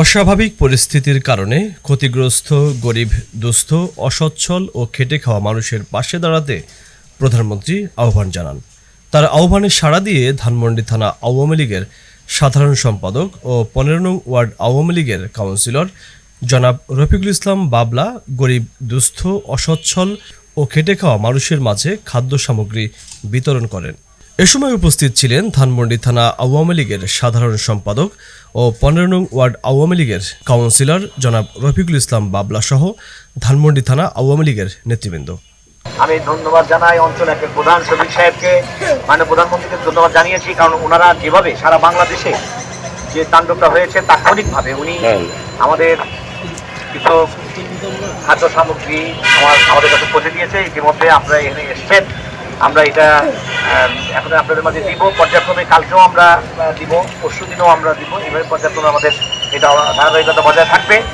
অস্বাভাবিক পরিস্থিতির কারণে ক্ষতিগ্রস্ত, গরিব, দুস্থ, অসচ্ছল ও খেটে খাওয়া মানুষের পাশে দাঁড়াতে প্রধানমন্ত্রী আহ্বান জানান। তার আহ্বানে সাড়া দিয়ে ধানমন্ডি থানা আওয়ামী লীগের সাধারণ সম্পাদক ও পনেরো নং ওয়ার্ড আওয়ামী লীগের কাউন্সিলর জনাব রফিকুল ইসলাম বাবলা গরিব, দুস্থ, অসচ্ছল ও খেটে খাওয়া মানুষের মাঝে খাদ্য সামগ্রী বিতরণ করেন। এ সময় উপস্থিত ছিলেন ধানমন্ডি থানা আওয়ামী লীগের সাধারণ সম্পাদক ও পনেরো নং ওয়ার্ড আওয়ামী লীগের কাউন্সিলর জনাব রফিকুল ইসলাম বাবলা সহ ধানমন্ডি থানা আওয়ামী লীগের নেতৃবৃন্দ। আমি ধন্যবাদ জানাই অঞ্চল একের প্রধান শফিক সাহেবকে মানে প্রধানমন্ত্রীকে ধন্যবাদ জানিয়েছি কারণ ওনারা যেভাবে সারা বাংলাদেশে যে তাণ্ডবটা হয়েছে তাৎক্ষণিকভাবে উনি আমাদের কিছু খাদ্য সামগ্রী আমার আমাদের কাছে পৌঁছে দিয়েছে। ইতিমধ্যে আপনারা এখানে এসছেন। আমরা এটা এখন আপনাদের মাঝে দিব, পর্যায়ক্রমে কালকেও আমরা দিব পরশু দিনেও আমরা দিব এভাবে পর্যায়ক্রমে আমাদের এটা ধারাবাহিকতা বজায় থাকবে।